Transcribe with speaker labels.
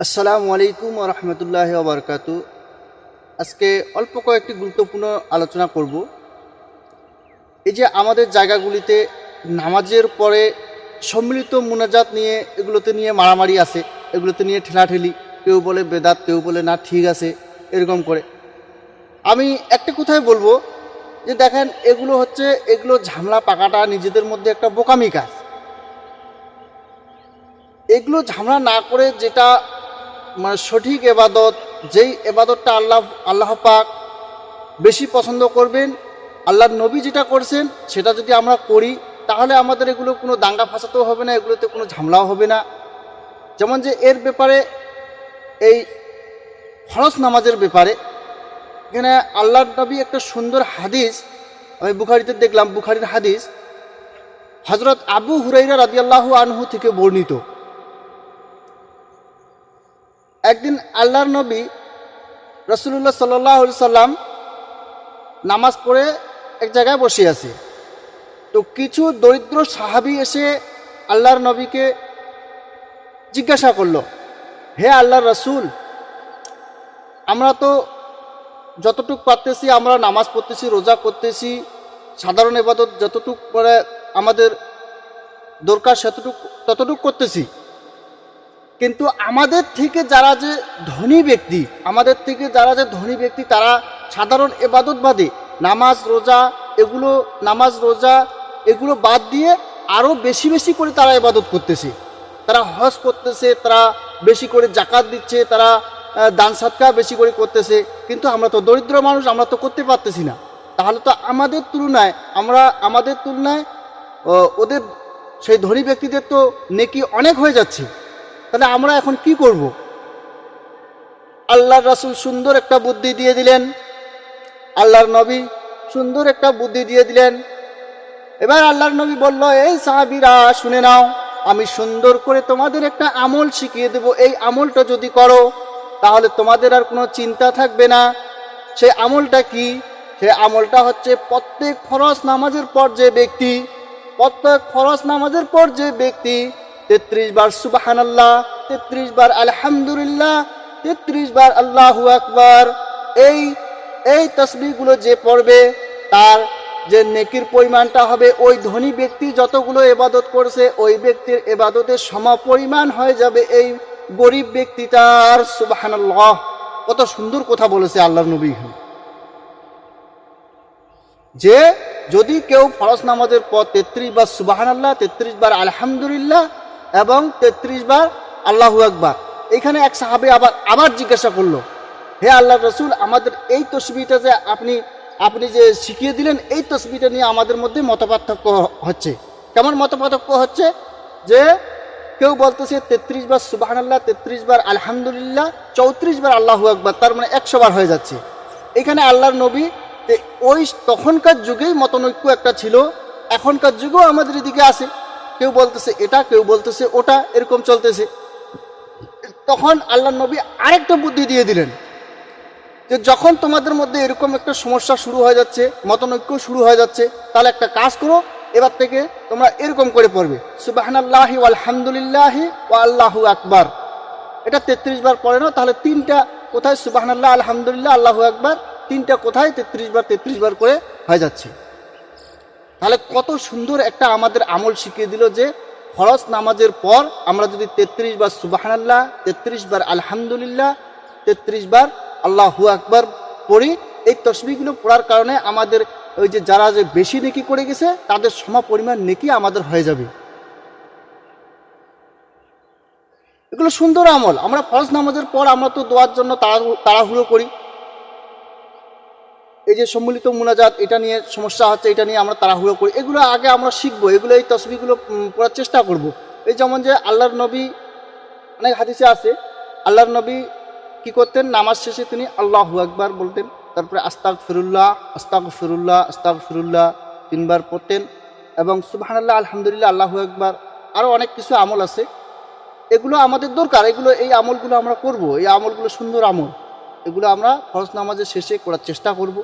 Speaker 1: আসসালামু আলাইকুম রহমতুল্লাহ বারকাতু। আজকে অল্প কয়েকটি গুরুত্বপূর্ণ আলোচনা করব। এই যে আমাদের জায়গাগুলিতে নামাজের পরে সম্মিলিত মুনাজাত নিয়ে এগুলোতে নিয়ে মারামারি আছে, এগুলোতে নিয়ে ঠেলাঠেলি, কেউ বলে বেদাত, কেউ বলে না, ঠিক আছে, এরকম করে। আমি একটা কথাই বলব যে দেখেন, এগুলো হচ্ছে, এগুলো ঝামলা পাকাটা নিজেদের মধ্যে একটা বোকামি কাজ। এগুলো ঝামেলা না করে যেটা মানে সঠিক এবাদত, যেই এবাদতটা আল্লাহ আল্লাহ পাক বেশি পছন্দ করবেন, আল্লাহর নবী যেটা করছেন, সেটা যদি আমরা করি, তাহলে আমাদের এগুলো কোনো দাঙ্গা ফাঁসাতেও হবে না, এগুলোতে কোনো ঝামেলাও হবে না। যেমন যে এর ব্যাপারে এই ফরজ নামাজের ব্যাপারে, এখানে আল্লাহর নবী একটা সুন্দর হাদিস, আমি বুখারিতে দেখলাম, বুখারির হাদিস হজরত আবু হুরাইরা রাদিয়াল্লাহু আনহু থেকে বর্ণিত। একদিন আল্লাহর নবী রসুল্লাহ সাল্লাহ সাল্লাম নামাজ পড়ে এক জায়গায় বসে আছে। তো কিছু দরিদ্র সাহাবি এসে আল্লাহর নবীকে জিজ্ঞাসা করল, হে আল্লাহর রসুল, আমরা তো যতটুক পারতেছি, আমরা নামাজ পড়তেছি, রোজা করতেছি, সাধারণ এবাদত যতটুক করে আমাদের দরকার সেতটুক, ততটুক করতেছি। কিন্তু আমাদের থেকে যারা যে ধনী ব্যক্তি, আমাদের থেকে যারা যে ধনী ব্যক্তি, তারা সাধারণ এবাদত বাদে নামাজ, রোজা, এগুলো, নামাজ, রোজা, এগুলো বাদ দিয়ে আরও বেশি বেশি করে তারা এবাদত করতেছে। তারা হজ করতেছে, তারা বেশি করে জাকাত দিচ্ছে, তারা দান সাতকা বেশি করে করতেছে। কিন্তু আমরা তো দরিদ্র মানুষ, আমরা তো করতে পারতেছি না। তাহলে তো আমাদের তুলনায়, আমরা আমাদের তুলনায় ওদের, সেই ধনী ব্যক্তিদের তো নেকি অনেক হয়ে যাচ্ছে। তাহলে আমরা এখন কি করব? আল্লাহর রাসূল সুন্দর একটা বুদ্ধি দিয়ে দিলেন। আল্লাহর নবী সুন্দর একটা বুদ্ধি দিয়ে দিলেন। এবার আল্লাহর নবী বলল, এই সাহাবিরা, শুনে নাও, আমি সুন্দর করে তোমাদের একটা আমল শিখিয়ে দেব। এই আমলটা যদি করো, তাহলে তোমাদের আর কোনো চিন্তা থাকবে না। সেই আমলটা কি? সে আমলটা হচ্ছে প্রত্যেক ফরজ নামাজের পর যে ব্যক্তি, প্রত্যেক ফরজ নামাজের পর যে ব্যক্তি তেত্রিশ বার সুবাহান আল্লাহ তেত্রিশ বার আলহামদুলিল্লাহ, তেত্রিশ বার আল্লাহু আকবার। এই এই তসবিগুলো যে পড়বে, তার যে নেকির পরিমাণটা হবে, ওই ধনী ব্যক্তি যতগুলো এবাদত করছে, ওই ব্যক্তির এবাদতের সমপরিমাণ হয়ে যাবে এই গরিব ব্যক্তিটার, সুবাহানাল্লাহ। কত সুন্দর কথা বলেছে আল্লাহ নবী। যে যদি কেউ ফরজ নামাজের পর তেত্রিশ বার সুবাহান আল্লাহ তেত্রিশ বার আলহামদুলিল্লাহ এবং তেত্রিশ বার আল্লাহু আকবার। এখানে এক সাহাবে আবার আবার জিজ্ঞাসা করল, হে আল্লাহ রসুল, আমাদের এই তসবিটা যে আপনি আপনি যে শিখিয়ে দিলেন, এই তসবিটা নিয়ে আমাদের মধ্যে মতপার্থক্য হচ্ছে। কেমন মতপার্থক্য হচ্ছে? যে কেউ বলতেছে, তেত্রিশ বার সুবাহান আল্লাহ তেত্রিশ বার আলহামদুলিল্লাহ, চৌত্রিশ বার আল্লাহু আকবার, তার মানে একশো বার হয়ে যাচ্ছে। এখানে আল্লাহর নবী ওই তখনকার যুগেই মতনৈক্য একটা ছিল। এখনকার যুগেও আমাদের এদিকে আছে কেউ বলতেছে এটা, কেউ বলতেছে ওটা, এরকম চলতেছে। তখন আল্লাহ নবী আরেকটা বুদ্ধি দিয়ে দিলেন যে যখন তোমাদের মধ্যে এরকম একটা সমস্যা শুরু হয়ে যাচ্ছে, মতনৈক্য শুরু হয়ে যাচ্ছে, তাহলে একটা কাজ করো, এবার থেকে তোমরা এরকম করে পড়বে। সুবাহানাল্লাহি আলহামদুলিল্লাহি ও আল্লাহু আকবার। এটা তেত্রিশ বার পড়ে না তাহলে তিনটা কোথায়? সুবাহানাল্লাহ, আলহামদুলিল্লাহ, আল্লাহু আকবার। তিনটা কোথায়? তেত্রিশ বার তেত্রিশ বার করে হয়ে যাচ্ছে। তাহলে কত সুন্দর একটা আমাদের আমল শিখিয়ে দিল যে ফরজ নামাজের পর আমরা যদি তেত্রিশ বার সুবাহানাল্লাহ, তেত্রিশ বার আলহামদুলিল্লাহ, তেত্রিশ বার আল্লাহু আকবার পড়ি, এই তসবিগুলো পড়ার কারণে আমাদের ওই যে যারা যে বেশি নেকি করে গেছে, তাদের সম পরিমাণ নেকি আমাদের হয়ে যাবে। এগুলো সুন্দর আমল। আমরা ফরজ নামাজের পর আমরা তো দোয়ার জন্য তাড়াহু- তাড়াহুড়ো করি। এই যে সম্মিলিত মুনাজাত, এটা নিয়ে সমস্যা হচ্ছে, এটা নিয়ে আমরা তাড়াহুড়ো করি। এগুলো আগে আমরা শিখব, এগুলো এই তসবিগুলো পড়ার চেষ্টা করব। এই যেমন যে আল্লাহর নবী, অনেক হাদিসে আছে, আল্লাহর নবী কি করতেন? নামাজ শেষে তিনি আল্লাহু আকবার বলতেন, তারপরে আস্তাক ফিরুল্লাহ আস্তাক ফিরুল্লাহ আস্তাক ফিরুল্লাহ তিনবার পড়তেন এবং সুবাহানাল্লাহ, আলহামদুলিল্লাহ, আল্লাহু আকবার। আরও অনেক কিছু আমল আছে। এগুলো আমাদের দরকার, এগুলো, এই আমলগুলো আমরা করব, এই আমলগুলো সুন্দর আমল। এগুলো আমরা ফরজ নামাজের শেষে করার চেষ্টা করব।